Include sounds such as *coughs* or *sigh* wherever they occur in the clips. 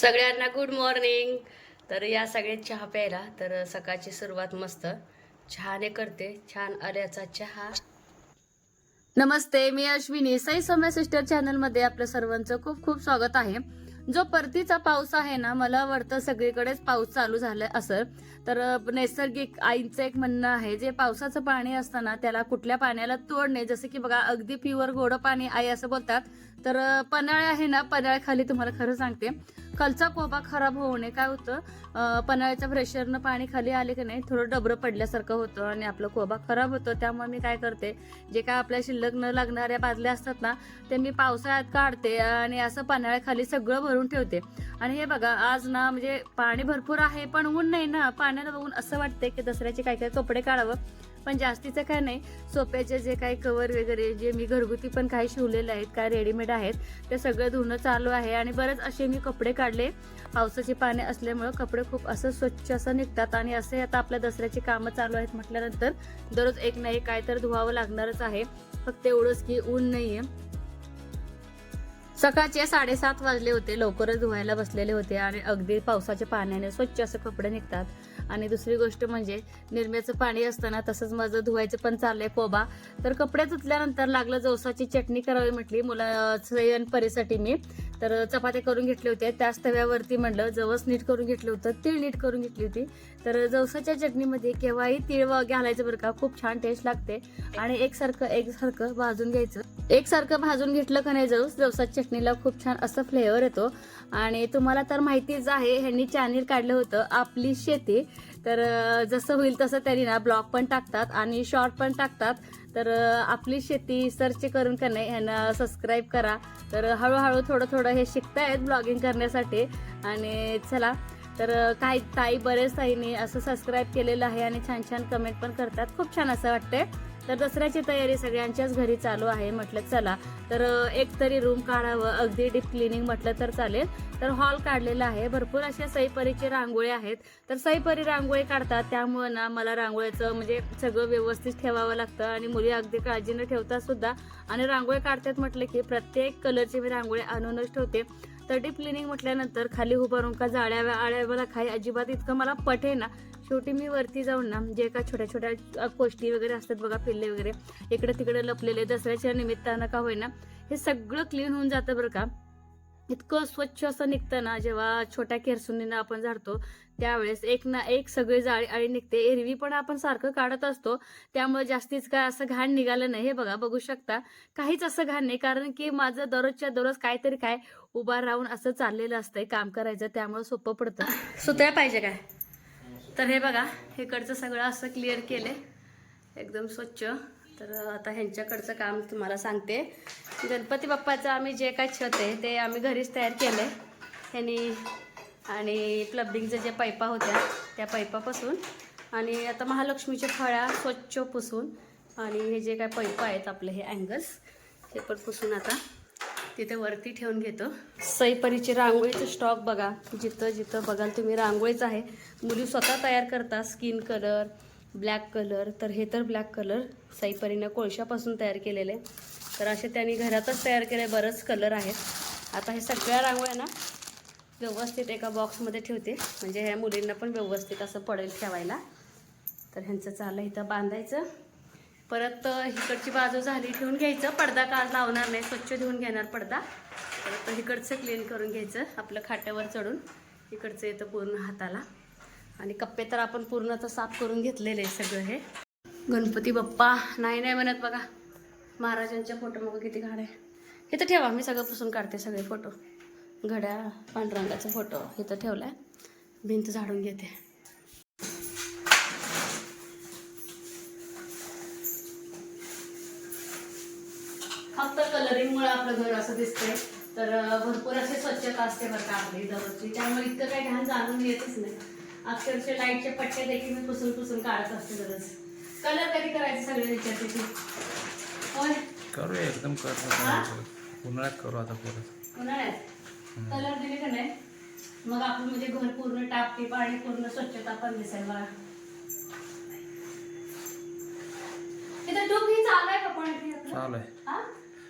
सगळ्यांना good morning तर या सगळ्यात चहा प्यायला. तर सकाळची सुरुवात मस्त. चहाने करते. छान आल्याचा चहा. नमस्ते मी अश्विनी. साई समय सिस्टर चॅनलमध्ये आपलं सर्वांचं खूप खूप स्वागत आहे. जो परतीचा पाऊस आहे ना मला वाटतं सगळीकडेच पाऊस चालू झालाय असं. तर नैसर्गिक आईचं एक म्हणणं आहे जे पावसाचं पाणी असताना त्याला कुठल्या पाण्याला तोड नाही. जसं की बघा अगदी प्युअर गोडं पाणी आई असं बोलतात. तर पन्हाळे आहे ना पन्हाळ्याखाली तुम्हाला खरं सांगते. खालचा कोबा खराब होऊ नये काय होतं? पन्हाळ्याच्या प्रेशरनं पाणी खाली आले की नाही थोडं डबरं पडल्यासारखं होतं आणि आपलं कोबा खराब होतं. त्यामुळे मी काय करते जे काय आपल्या शिल्लक न लागणाऱ्या बादल्या असतात ना ते मी पावसाळ्यात काढते आणि असं पन्हाळ्याखाली सगळं भरून ठेवते. आणि हे बघा आज ना म्हणजे पाणी भरपूर आहे पण ऊन नाही ना. पाण्याला बघून असं वाटतंय की दसऱ्याचे काय काय कपडे काढावं. पण जास्तीचं काय नाही. सोप्याचे जे काही कवर वगैरे जे मी घरगुती पण काही शिवलेले आहेत काय रेडीमेड आहेत ते सगळं धुणं चालू आहे आणि बरेच असे मी कपडे काढले. पावसाचे पाणी असल्यामुळं कपडे खूप असं स्वच्छ असं निघतात आणि असे आता आपल्या दसऱ्याची कामं चालू आहेत म्हटल्यानंतर दररोज एक नाही काय तर धुवावं लागणारच आहे. फक्त एवढंच की ऊन नाही आहे सकाळचे साडेसात वाजले होते. लवकरच धुवायला बसलेले होते आणि अगदी पावसाच्या पाण्याने स्वच्छ असं कपडे निघतात. आणि दुसरी गोष्ट म्हणजे निर्म्याचं पाणी असताना तसंच माझं धुवायचं पण चाललंय कोबा. तर कपडे धुतल्यानंतर लागलं जवसाची चटणी करावी म्हटली. मुला सयन परीसाठी मी. तर चपात्या करून घेतल्या होत्या. त्याच तव्यावरती म्हणलं जवस नीट करून घेतलं होतं तीळ नीट करून घेतली होती. तर जवसाच्या चटणीमध्ये केव्हाही तीळ व घालायचं बरं का खूप छान टेस्ट लागते. आणि एकसारखं एकसारखं भाजून घ्यायचं. एकसारखं भाजून घेतलं का नाही जवस जवसाच्या चटणीला खूप छान असं फ्लेवर येतो. आणि तुम्हाला तर माहितीच आहे ह्यांनी चॅनेल काढलं होतं आपली शेती. तर जसं होईल तसं त्यांनी ना ब्लॉग पण टाकतात आणि शॉर्ट पण टाकतात. तर आपली शेती सर्च करून का नाही ह्यांना सबस्क्राईब करा. तर हळूहळू थोडं थोडं हे शिकतायत ब्लॉगिंग करण्यासाठी. आणि चला तर काही ताई बरेच ताईंनी असं सबस्क्राईब केलेलं आहे आणि छान छान कमेंट पण करतात. खूप छान असं वाटतंय. तर दसऱ्याची तयारी सगळ्यांच्याच घरी चालू आहे. म्हटलं चला तर एक तरी रूम काढावं. अगदी डीप क्लिनिंग म्हटलं तर चालेल. तर हॉल काढलेला आहे. भरपूर अशा सईपरीचे रांगोळी आहेत. तर सईपरी रांगोळी काढतात. त्यामुळे ना मला रांगोळीचं म्हणजे सगळं व्यवस्थित ठेवावं लागतं आणि मुली अगदी काळजीनं ठेवतात सुद्धा. आणि रांगोळी काढतात म्हटलं की प्रत्येक कलरची मी रांगोळी आणूनच ठेवते. तर डीप क्लिनिंग म्हटल्यानंतर खाली उभारून का जाळ्या आळ्या मला काही अजिबात इतकं मला पटे ना. शेवटी मी वरती जाऊन ना जे का छोट्या छोट्या कोष्टी वगैरे असतात बघा पिल्ले वगैरे इकडे तिकडे लपलेले दसऱ्याच्या निमित्तानं का होईना हे सगळं क्लीन होऊन जातं बरं का. इतकं स्वच्छ असं निघतं ना जेव्हा छोट्या केरसुनीनं आपण झाडतो त्यावेळेस एक ना एक सगळी जाळी आळी निघते. एरवी पण आपण सारखं काढत असतो त्यामुळे जास्तीच काय असं घाण निघालं नाही. हे बघा बघू शकता. काहीच असं घाण नाही कारण की माझं दररोजच्या दररोज काहीतरी काय उभा राहून असं चाललेलं असतंय काम करायचं त्यामुळे सोपं पडतं. *laughs* सुतळ्या पाहिजे काय? तर हे बघा इकडचं सगळं असं क्लिअर केलं एकदम स्वच्छ. तर आता ह्यांच्याकडचं काम तुम्हाला सांगते. गणपती बाप्पाचं आम्ही जे काय छत आहे ते आम्ही घरीच तयार केलं आहे ह्यांनी आणि प्लबिंगचं जे पाईपा होत्या त्या पाईपापासून आणि आता महालक्ष्मीच्या फळ्या स्वच्छ पुसून आणि हे जे काय पाईप आहेत आपले हे अँगल्स हे पण पुसून आता तिथे वरती ठेवून घेतो. सईपरीची रांगोळीचं स्टॉक बघा. जिथं जिथं बघाल तुम्ही रांगोळीच आहे. मुली स्वतः तयार करतात स्किन कलर ब्लॅक कलर तर हे तर ब्लॅक कलर सईपरीनं कोळशापासून तयार केलेले. तर असे त्यांनी घरातच तयार केले बरंच कलर आहेत आता हे सगळ्या रांगोळ्या ना व्यवस्थित एका बॉक्समध्ये ठेवते. म्हणजे ह्या मुलींना पण व्यवस्थित असं पडेल ठेवायला. तर ह्यांचं चाललं इथं बांधायचं. परत हिकडची इकडची बाजू झाली ठेवून घ्यायचं. पडदा का लावणार नाही स्वच्छ धुवून घेणार पडदा. परत इकडचं क्लीन करून घ्यायचं आपलं खाट्यावर चढून. इकडचं येतं पूर्ण हाताला. आणि कप्पे तर आपण पूर्ण तर साफ करून घेतलेले आहे सगळं हे. गणपती बाप्पा नाही नाही म्हणत बघा. महाराजांच्या फोटो मग किती घाड आहे. इथं ठेवा मी सगळं पुसून काढते सगळे फोटो घड्या पांढरंगाचा फोटो इथं आहे भिंत झाडून घेते फक्त कलरिंगमुळे आपलं घर असं दिसतंय. तर भरपूर असे स्वच्छता असते बरं का आपली दररोजची. त्यामुळे इतकं काही घाण जाणून येतच नाही. अक्षरशः लाईटचे पट्टे देखील मी पुसून पुसून काढत असते दररोज. कलर कधी करायचे सगळे विचारते की होय? करूया एकदम? करू उन्हाळ्यात करू आता परत. उन्हाळ्यात? कलर दिले का नाही? मग आपण म्हणजे घर पूर्ण टापटीप आणि पूर्ण स्वच्छता पण दिसेल बघा. इथं टूप ही चालू आहे का पण? चालू आहे.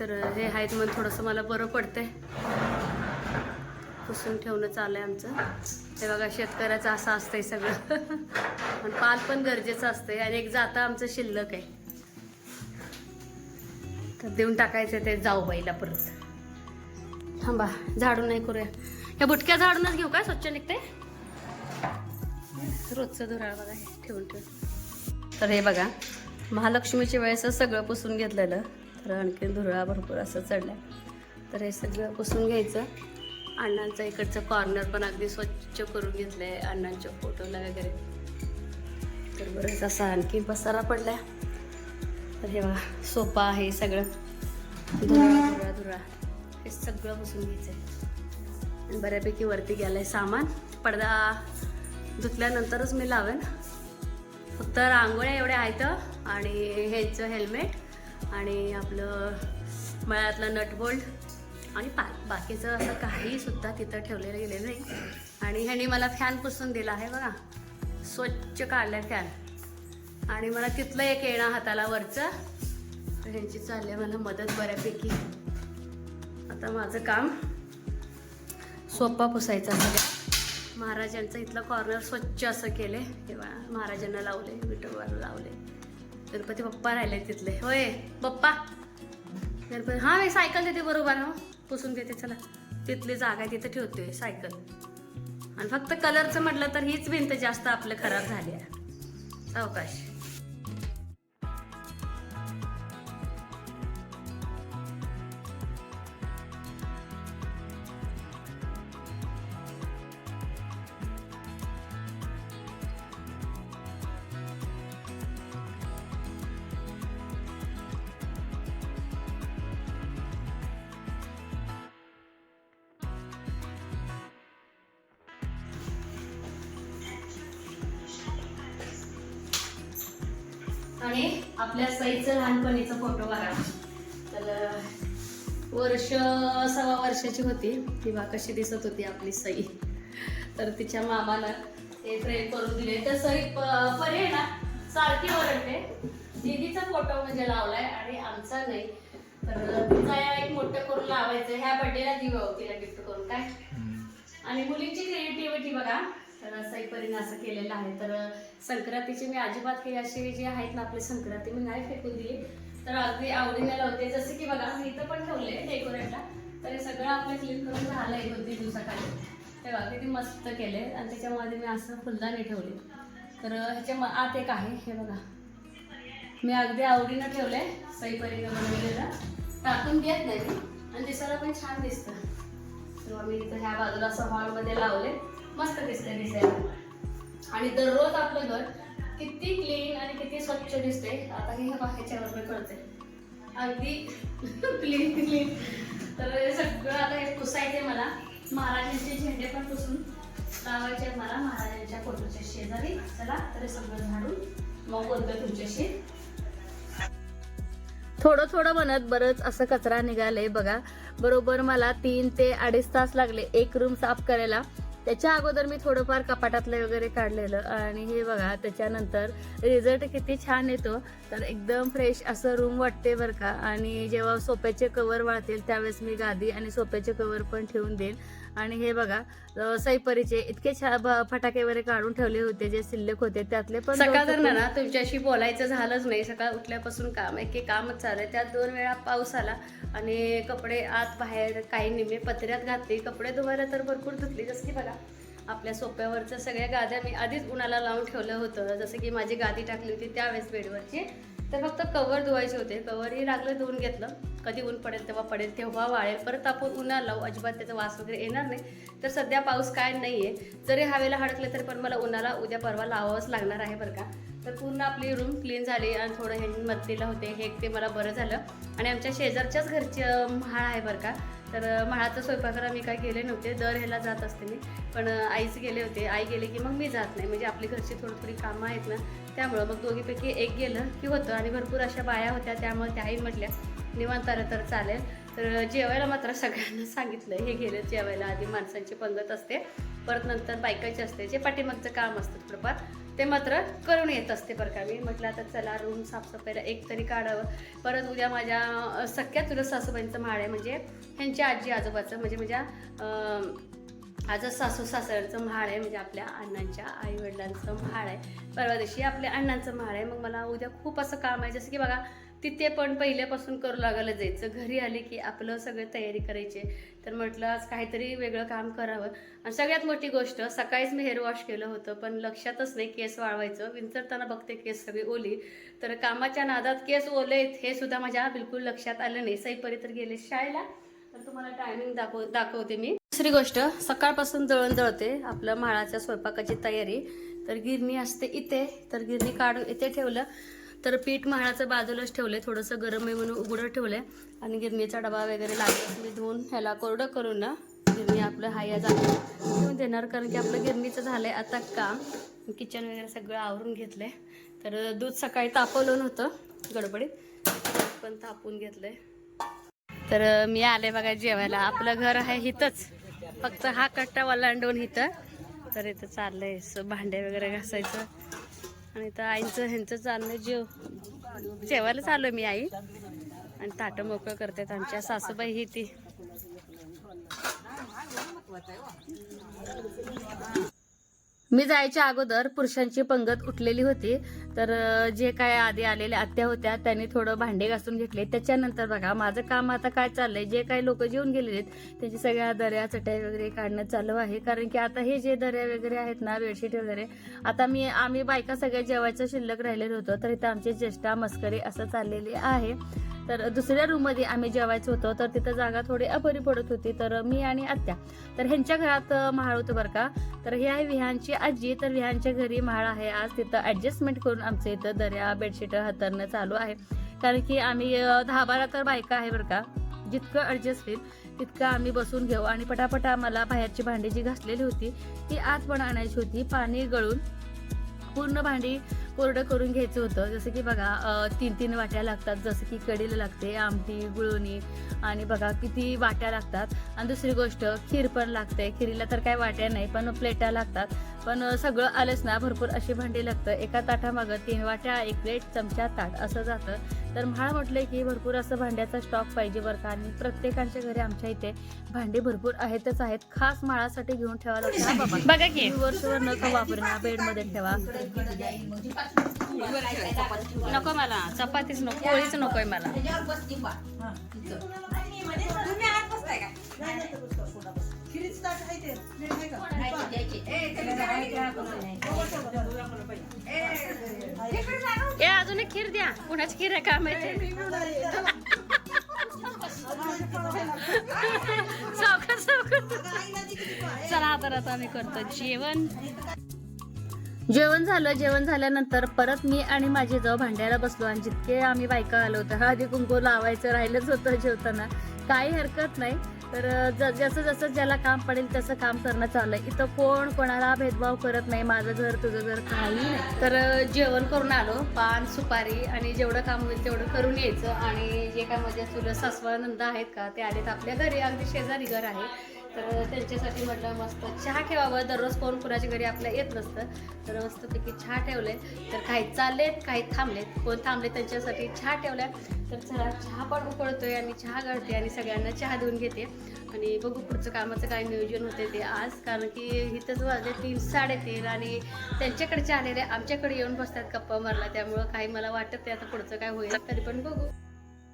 तर हे आहेत मग थोडंसं मला बरं पडतंय. पुसून ठेवणं चाललं आहे आमचं. ते बघा शेतकऱ्याचं असं असतंय सगळं. पण पाल पण गरजेचं असतंय आणि एक जाता आमचं शिल्लक आहे. तर देऊन टाकायचं ते जाऊ बाईला परत. थांबा झाडून नाही करूया. ह्या बुटक्या झाडूनच घेऊ काय? स्वच्छ निघते रोजचं धुराळ बघा ठेवून ठेवून. तर हे बघा महालक्ष्मीच्या वेळेस सगळं पुसून घेतलेलं. तर आणखी धुरळा भरपूर असं चढलाय. तर हे सगळं पुसून घ्यायचं. अण्णांचं इकडचं कॉर्नर पण अगदी स्वच्छ करून घेतलंय अण्णांच्या फोटोला वगैरे. तर बरंच असा आणखी पसारा पडलाय. तर हे बघा सोपा आहे सगळं. धुरळा धुरळा धुराळा. हे सगळं पुसून घ्यायचंय. आहे बऱ्यापैकी वरती गेलाय सामान. पडदा धुतल्यानंतरच मी लावेन. फक्त रांगोळ्या एवढ्या आहेत आणि ह्याचं हेल्मेट आणि आपलं मळ्यातलं नटबोल्ट आणि पा बाकीचं असं काहीसुद्धा तिथं ठेवलेलं गेलेलं नाही. आणि ह्यांनी मला फॅन पुसून दिला आहे बघा. स्वच्छ काढलाय फॅन. आणि मला तिथलं एक येणं हाताला वरचं. तर ह्यांची चालली आहे मला मदत बऱ्यापैकी. आता माझं काम सोपा पुसायचा सगळं महाराजांचं इथलं कॉर्नर स्वच्छ असं केले किंवा महाराजांना लावले विठोबाला लावले गणपती बाप्पा राहिले तिथले. होय बाप्पा. गणपती हां मी सायकल देते बरोबर हो. पुसून देते चला. तिथली जागा आहे तिथं ठेवते सायकल. आणि फक्त कलरचं म्हटलं तर हीच भिंत जास्त आपलं खराब झाली आहे. सावकाश. आणि आपल्या सईचं लहानपणीचा फोटो बघा. तर वर्ष सव्वा वर्षाची होती. किंवा कशी दिसत होती आपली सई. तर तिच्या मामानं ते फ्रेम करून दिले. तर सई परी ना सारखी ओरडते. दीदीचा फोटो म्हणजे लावलाय आणि आमचा नाही. तर तिचा एक मोठं करून लावायचं. ह्या बर्थडेला दिवा तिला गिफ्ट करून. काय. आणि मुलींची क्रिएटिव्हिटी बघा. तर सईपरीने असं केलेलं आहे. तर संक्रांतीची मी अजिबात केली असे जे आहेत ना आपले संक्रांती मी नाही फेकून दिली. तर अगदी आवडीने लावते. जसं की बघा मी इथं पण ठेवले डेकोरेटला. तर हे सगळं आपलं क्लीन करून आहे दोन तीन दिवसाखाली. ते बघा किती मस्त केले आणि त्याच्यामध्ये मी असं फुलदाणी ठेवले. तर ह्याच्या म- आत एक आहे. हे बघा. मी अगदी आवडीनं ठेवले सईपरीनं बनवलेलं. टाकून देत नाही आणि दिसायला पण छान दिसतं. तर मी इथं ह्या बाजूला असं हॉलमध्ये लावले मस्त दिसते दिसायला. आणि दररोज आपलं घर किती क्लीन आणि किती स्वच्छ दिसते आता हे बाकीच्यावर मी कळते अगदी *laughs* क्लीन क्लीन तर सगळं आता हे पुसायचे मला. महाराजांचे झेंडे पण पुसून लावायचे मला महाराजांच्या फोटोच्या शेजारी. चला तर सगळं झाडून मग बोलतो तुमच्याशी थोडं थोडं म्हणत बरंच असं कचरा निघालंय बघा. बरोबर मला तीन ते अडीच तास लागले एक रूम साफ करायला. त्याच्या अगोदर मी थोडंफार कपाटातलं वगैरे काढलेलं आणि हे बघा त्याच्यानंतर रिझल्ट किती छान येतो. तर एकदम फ्रेश असं रूम वाटते बरं का. आणि जेव्हा सोप्याचे कवर वाळतील त्यावेळेस मी गादी आणि सोप्याचे कवर पण ठेवून देईन. आणि हे बघा अं, सईपरीचे इतके फटाके वगैरे काढून ठेवले होते जे शिल्लक होते त्यातले पण सकाळ ना तुमच्याशी बोलायचं झालंच नाही. सकाळ उठल्यापासून काम आहे की कामच चालू आहे. त्यात दोन वेळा पाऊस आला आणि कपडे आत बाहेर काही निम्मे पत्र्यात घातले. कपडे धुवायला तर भरपूर धुतली. जसं की बघा आपल्या सोप्यावरच्या सगळ्या गाद्या मी आधीच उन्हाला लावून ठेवलं होतं. जसं की माझी गादी टाकली होती त्यावेळेस बेडवरची. तर फक्त कवर धुवायचे होते. कवरही लागलं धुवून घेतलं. कधी ऊन पडेल तेव्हा पडेल तेव्हा वाळेल. परत आपण उन्हा लावू. अजिबात त्याचा वास वगैरे येणार नाही. तर सध्या पाऊस काय नाही आहे जरी हवेला हडकले तरी पण मला उन्हाला उद्या परवा लावावंच लागणार आहे बरं का. तर पूर्ण आपली रूम क्लीन झाली आणि थोडं हे मत्तीला होते. हे एक ते मला बरं झालं. आणि आमच्या शेजारच्याच घरची म्हाळ आहे बरं का. तर अं, म्हाळाचं स्वयंपाकाला मी काय गेले नव्हते. दर ह्याला जात असते मी. पण आईच गेले होते. आई गेले की मग मी जात नाही. म्हणजे आपली घरची थोडी थोडी कामं आहेत ना त्यामुळं मग दोघीपैकी एक गेलं की होतं आणि भरपूर अशा बाया होत्या त्यामुळे त्याही म्हटल्या निवांत आलं तर चालेल. तर जेवायला मात्र सगळ्यांना सांगितलं हे गेलं जेवायला आधी माणसांची पंगत असते परत नंतर बायकाचे असते जे पाठीमागचं काम असतं थोडंफार ते मात्र करून येत असते बरं का. मी म्हटलं आता चला रूम साफसफाईला एक तरी काढावं. परत उद्या माझ्या सख्या तुला सासूबाईंचं माळ आहे म्हणजे ह्यांच्या आजी आजोबाचं म्हणजे माझ्या आजच सासू सासऱ्यांचं म्हाळ आहे म्हणजे आपल्या अण्णांच्या आई वडिलांचं म्हाळ आहे. परवा दिवशी आपल्या अण्णांचं म्हाळ आहे मग मला उद्या खूप असं काम आहे. जसं की बघा तिथे पण पहिल्यापासून करू लागायला जायचं. घरी आले की आपलं सगळं तयारी करायची. तर म्हटलं आज काहीतरी वेगळं काम करावं. आणि सगळ्यात मोठी गोष्ट सकाळीच मी हेअर वॉश केलं होतं पण लक्षातच नाही केस वाळवायचं. विंचरताना बघते केस सगळी ओली. तर कामाच्या नादात केस ओले आहेत हे सुद्धा माझ्या बिलकुल लक्षात आलं नाही. सईपरी तर गेले शाळेला. तर तुम्हाला टायमिंग दाखव दाखवते मी. दुसरी गोष्ट सकाळपासून दळण दळते आपलं माळाच्या स्वयंपाकाची तयारी. तर गिरणी असते इथे तर गिरणी काढून इथे ठेवलं तर पीठ माळाचं बाजूलाच ठेवले थोडंसं गरम आहे म्हणून उघडं ठेवलंय. आणि गिरणीचा डबा वगैरे लागला मी धुवून ह्याला कोरडं करून ना गिरणी आपलं हाया जागा घेऊन देणार. कारण की आपलं गिरणीचं झालंय आता काम. किचन वगैरे सगळं आवरून घेतलंय. तर दूध सकाळी तापवलं नव्हतं गडबडीत. पण तापून घेतलंय. तर मी आले बघा जेवायला. आपलं घर आहे इथंच फक्त हा कट्टा ओलांडून इथं. तर इथं चाललंय असं भांडे वगैरे घासायचं. आणि इथं आईचं ह्यांचं चाललंय जेव जेवायला चालू मी आई. आणि ताटं मोकळं करतात आमच्या सासूबाई ही ती. मी जायच्या अगोदर पुरुषांची पंगत उठलेली होती. तर जे काय आधी आलेल्या आत्या होत्या त्यांनी थोडं भांडे घासून घेतले. त्याच्यानंतर बघा माझं काम आता काय चाललंय? जे काही लोक जेवून गेलेले आहेत त्यांची सगळ्या दर्या चटई वगैरे काढणं चालू आहे. कारण की आता हे जे दर्या वगैरे आहेत ना बेडशीट वगैरे आता मी आम्ही बायका सगळ्या जेवायचं शिल्लक राहिलेलं होतं. तर इथं आमची चेष्टा मस्करी असं चाललेली आहे. तर दुसऱ्या रूममध्ये आम्ही जेवायचं होतं तर तिथं जागा थोडी अपरी पडत होती. तर मी आणि आत्या. तर ह्यांच्या घरात महाळ होतं बरं का. तर ही आहे विहानची आजी. तर विहानच्या घरी महाळ आहे. आज तिथं ऍडजस्टमेंट करून आमचं इथं दर्या बेडशीट हातरणं चालू आहे. कारण की आम्ही दहा बारा तर बायका आहे बरं का. जितकं ऍडजस्ट होईल तितकं आम्ही बसून घेऊ. आणि पटापटा मला बाहेरची भांडी जी घासलेली होती ती आत पण आणायची होती. पाणी गळून पूर्ण भांडी कोरडं करून घ्यायचं होतं. जसं की बघा तीन तीन वाट्या लागतात. जसं की कढीला लागते आमटी गुळवणी आणि बघा किती वाट्या लागतात. आणि दुसरी गोष्ट खीर पण लागते. खिरीला तर काय वाट्या नाही पण प्लेटा लागतात. पण सगळं आलंच ना भरपूर अशी भांडी लागतं. एका ताटामागं तीन वाट्या एक प्लेट चमचा ताट. असं जातं. तर म्हाळ म्हटलंय की भरपूर असं भांड्याचा स्टॉक पाहिजे बरं का? आणि प्रत्येकाच्या घरी आमच्या इथे भांडी भरपूर आहेतच आहेत. खास माळासाठी घेऊन ठेवा लागतं बाबा. बघा की. वर्षभर नका वापरणं बेडमध्ये ठेवा. नको मला. चपातीच नको पोळीच नकोय मला. ए द्या. कुणाची खीर आहे का माहिती चला तर आता आम्ही करतो जेवण. जेवण झालं जेवण झाल्यानंतर परत मी आणि माझी जाऊ भांड्याला बसलो आणि जितके आम्ही बायका आलो होतो हळदी कुंकू लावायचं राहिलंच होतं जेवताना. काही हरकत नाही. तर ज- जसं जसं ज्याला काम पडेल तसं काम करणं चाललंय. इथं कोण कोणाला भेदभाव करत नाही माझं घर तुझं घर काही नाही. तर जेवण करून आलो. पान सुपारी आणि जेवढं काम होईल तेवढं करून यायचं. आणि जे काय माझ्या तुला सासवा नंदा आहेत का ते आलेत आपल्या घरी. अगदी शेजारी घर आहे. तर त्यांच्यासाठी म्हटलं मस्त चहा ठेवावं. दररोज कोण कुणाच्या घरी आपल्या येत नसतं. तर मस्तपैकी चहा ठेवले. तर काही चाललेत काही थांबलेत. कोण थांबले त्यांच्यासाठी चहा ठेवल्या तर चला चहा पण उकळतोय आणि चहा गळते आणि सगळ्यांना चहा देऊन घेते. आणि बघू पुढचं कामाचं काय नियोजन होते ते आज. कारण की इथंच वाजले तीन साडेतीन आणि त्यांच्याकडचे आलेले आमच्याकडे येऊन बसतात गप्पा मारला त्यामुळं काही मला वाटत नाही आता पुढचं काय होईल. तरी पण बघू.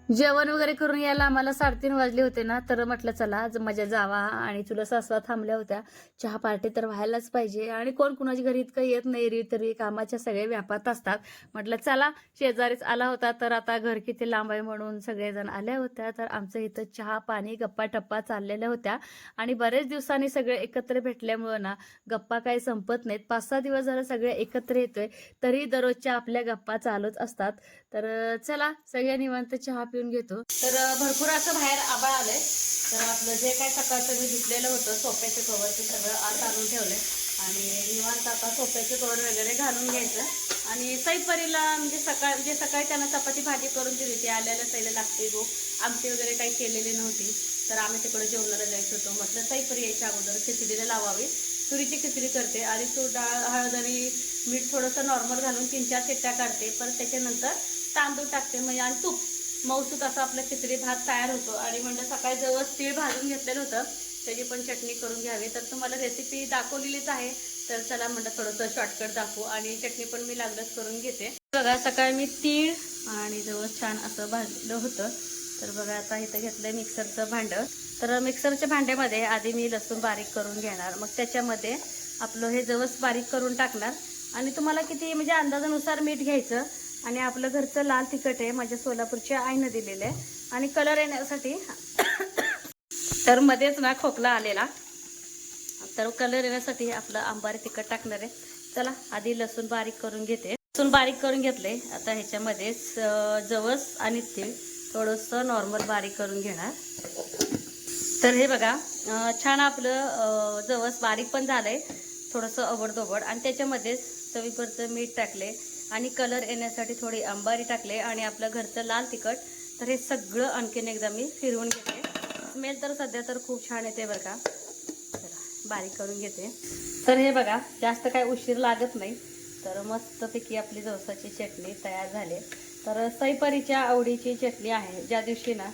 जेवण वगैरे करून यायला आम्हाला साडेतीन वाजले होते ना तर म्हटलं चला आज मजा जावा आणि तुला सासवा थांबल्या होत्या. चहा पार्टी तर व्हायलाच पाहिजे. आणि कोण कुणाच्या घरी इतकं येत नाही री तरी कामाच्या सगळे व्यापात असतात. म्हटलं चला शेजारीच आला होता तर आता घर किती लांब आहे म्हणून सगळेजण आल्या होत्या. तर आमचं इथं चहा पाणी गप्पा टप्पा चाललेल्या होत्या. आणि बरेच दिवसांनी सगळे एकत्र भेटल्यामुळं ना गप्पा काही संपत नाहीत. पाच सहा दिवस झालं सगळे एकत्र येतोय तरी दररोजच्या आपल्या गप्पा चालूच असतात. तर चला सगळ्या निवांत चहा पिऊन घेतो. तर भरपूर असं बाहेर आबाळ आलंय. तर आपलं जे काय सकाळचं मी धुतलेलं होतं सोफ्याचे कवर ते सगळं आत आणून ठेवलंय. आणि निवांत आता सोफ्याचे कवर वगैरे घालून घ्यायचं. आणि सईपरीला म्हणजे सकाळ म्हणजे सकाळी त्यांना चपाती भाजी करून दिली होती. आल्याला सईला लागते गो. आमटी वगैरे काही केलेली नव्हती. तर आम्ही तिकडे जेवणाला जायचं होतो. म्हटलं सईपरी यायच्या अगोदर खिचडीला लावावी. तुरीची खिचडी करते. आणि तूर डाळ हळद आणि मीठ थोडंसं नॉर्मल घालून तीन चार शिट्ट्या काढते. परत त्याच्यानंतर तांदूळ टाकते. म्हणजे आणि तूप. मऊसूत असा आपला खिचडी भात तयार होतो आणि म्हणजे सकाळी जवळ तीळ भाजून घेतलेलं होतं त्याची पण चटणी करून घ्यावी. तर तुम्हाला रेसिपी दाखवलेलीच आहे. तर चला म्हणलं थोडंसं शॉर्टकट दाखवू आणि चटणी पण मी लागलंच करून घेते. बघा सकाळी मी तीळ आणि जवळ छान असं भाजलं होतं. तर बघा आता इथं घेतलंय मिक्सरचं भांडं. तर मिक्सरच्या भांड्यामध्ये आधी मी लसूण बारीक करून घेणार. मग त्याच्यामध्ये आपलं हे जवस बारीक करून टाकणार. आणि तुम्हाला किती म्हणजे अंदाजानुसार मीठ घ्यायचं आणि आपलं घरचं लाल तिखट आहे माझ्या सोलापूरच्या आईनं दिलेलं आहे. आणि कलर येण्यासाठी *coughs* तर मध्येच ना खोकला आलेला. तर कलर येण्यासाठी आपलं आंबारी तिखट टाकणार आहे. चला आधी लसूण बारीक करून घेते. लसूण बारीक करून घेतले. आता ह्याच्यामध्ये जवस आणि तीळ थोडंसं नॉर्मल बारीक करून घेणार. तर हे बघा छान आपलं जवस बारीक पण झालं आहे थोडंसं अबडदोबड आणि त्याच्यामध्येच चवीपुरतं मीठ टाकले. आणि कलर येण्यासाठी थोडी अंबारी टाकले आणि आपलं घरचं लाल तिखट. तर हे सगळं आणखीन एकदा मी फिरवून घेते. स्मेल तर सध्या तर खूप छान येते बरं का. बारीक करून घेते. तर हे बघा जास्त काय उशीर लागत नाही. तर मस्तपैकी आपली जवसाची चटणी तयार झाली. तर सईपरीच्या आवडीची चटणी आहे. ज्या दिवशी ना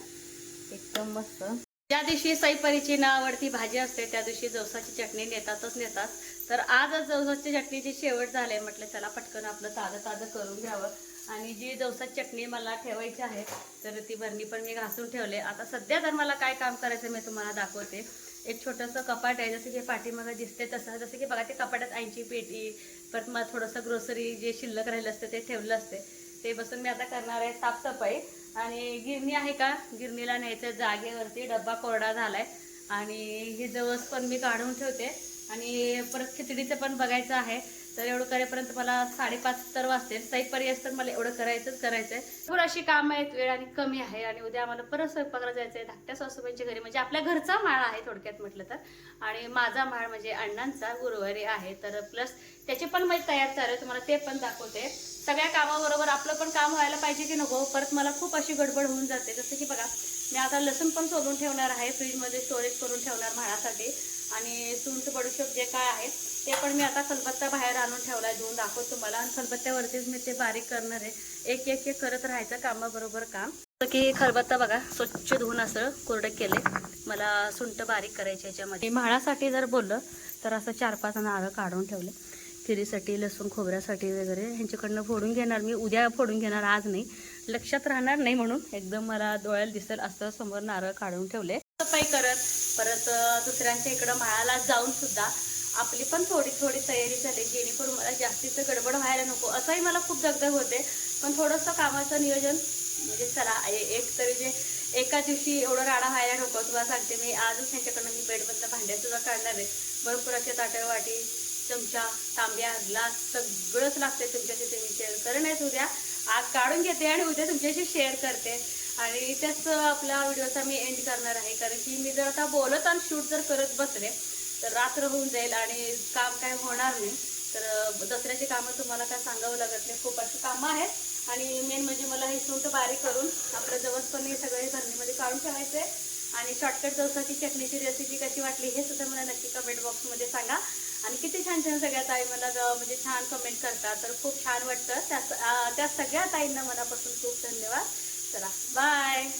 एकदम मस्त. ज्या दिवशी सईपरीची ना आवडती भाजी असते त्या दिवशी जवसाची चटणी नेतातच नेतात. तर आज जवसाची चटणीची शेवट झाले म्हटलं चला पटकन आपलं ताजं ताजं करून घ्यावं. आणि जी जवसाची चटणी मला ठेवायची आहे तर ती भरणी पण मी घासून ठेवले आता सध्या तर मला काय काम करायचं मी तुम्हाला दाखवते. एक छोटंसं कपाट आहे जसं की पाठीमागं दिसते तसं. जसं की बघा ते कपाटात ऐंची पेटी परत मग थोडंसं ग्रोसरी जे शिल्लक राहिलं असतं ते ठेवलं असते. ते बसून मी आता करणार आहे साफसफाई. आणि गिरणी आहे का? गिरणीला न्यायचं जागेवरती डब्बा कोरडा झालाय. आणि हे जवस पण मी काढून ठेवते. आणि परत खिचडीचं पण बघायचं आहे. तर एवढं करेपर्यंत मला साडेपाच तर वाजतील साईपर्यंत तर मला एवढं करायचंच करायचं आहे थोडं अशी कामं आहेत. वेळ आणि कमी आहे. आणि उद्या आम्हाला परत स्वयंपाकाला जायचं आहे. धाकट्या सासूबाईंच्या घरी. म्हणजे आपल्या घरचा माळ आहे थोडक्यात म्हटलं तर. आणि माझा माळ म्हणजे अण्णांचा गुरुवारी आहे. तर प्लस त्याचे पण मी तयार चालू तुम्हाला ते पण दाखवते. सगळ्या कामाबरोबर आपलं पण काम व्हायला पाहिजे की नको. परत मला खूप अशी गडबड होऊन जाते. जसं की बघा मी आता लसूण पण सोलून ठेवणार आहे. फ्रीजमध्ये स्टोरेज करून ठेवणार म्हाळासाठी आणि सुंठ बडीशोप जे काय आहे ते पण मी आता खलबत्ता बाहेर आणून ठेवला आहे धुवून दाखवतो तुम्हाला. आणि खलबत्त्यावरतीच मी ते बारीक करणार आहे. एक एक एक करत राहायचं कामाबरोबर काम. जसं की खलबत्ता बघा स्वच्छ धुवून असं कोरडं केले मला सुंठ बारीक करायची याच्यामध्ये. म्हाळासाठी जर बोललं तर असं चार पाच नारळ काढून ठेवले. खिरीसाठी लसूण खोबऱ्यासाठी वगैरे ह्यांच्याकडनं फोडून घेणार मी. उद्या फोडून घेणार आज नाही. लक्षात राहणार नाही म्हणून. एकदम मला डोळ्याला दिसेल असं समोर नारळ काढून ठेवले. सफाई करत परत दुसऱ्यांच्या इकडं माळाला जाऊन सुद्धा आपली पण थोडी थोडी तयारी झाली जेणेकरून मला जास्तीचं गडबड व्हायला नको. असंही मला खूप दगदग होते. पण थोडंसं कामाचं नियोजन म्हणजे चला एक तरी जे एका दिवशी एवढं राडा व्हायला नको तुला सांगते मी आजच त्यांच्याकडनं मी बेडमधलं भांड्यासुद्धा काढणार आहे. भरपूर असे ताटं वाटी चमचा तांब्या ग्लास सगळंच लागते तुमच्याशी ते मी शेअर करेन उद्या आज काढून घेते आणि उद्या तुमच्याशी शेअर करते. आणि त्याच आपल्या व्हिडिओचा मी एंड करणार आहे कारण की मी जर आता बोलत आणि शूट जर करत बसले तर रात्र होऊन जाईल आणि काम काय होणार नाही. तर दसऱ्याची कामं तुम्हाला काय सांगावं लागत नाही खूप अशी कामं आहेत. आणि मेन म्हणजे मला हे सूट बारीक करून आपलं जवस पण हे सगळे भरणीमध्ये काढून ठेवायचं आहे आणि शॉर्टकट जवसाची चटणीची रेसिपी कशी वाटली हे सुद्धा मला नक्की कमेंट बॉक्समध्ये सांगा. आणि किती छान छान सगळ्या ताई मला म्हणजे छान कमेंट करतात. तर खूप छान वाटतं. त्या त्या सगळ्या ताईंना मनापासून खूप धन्यवाद. चला बाय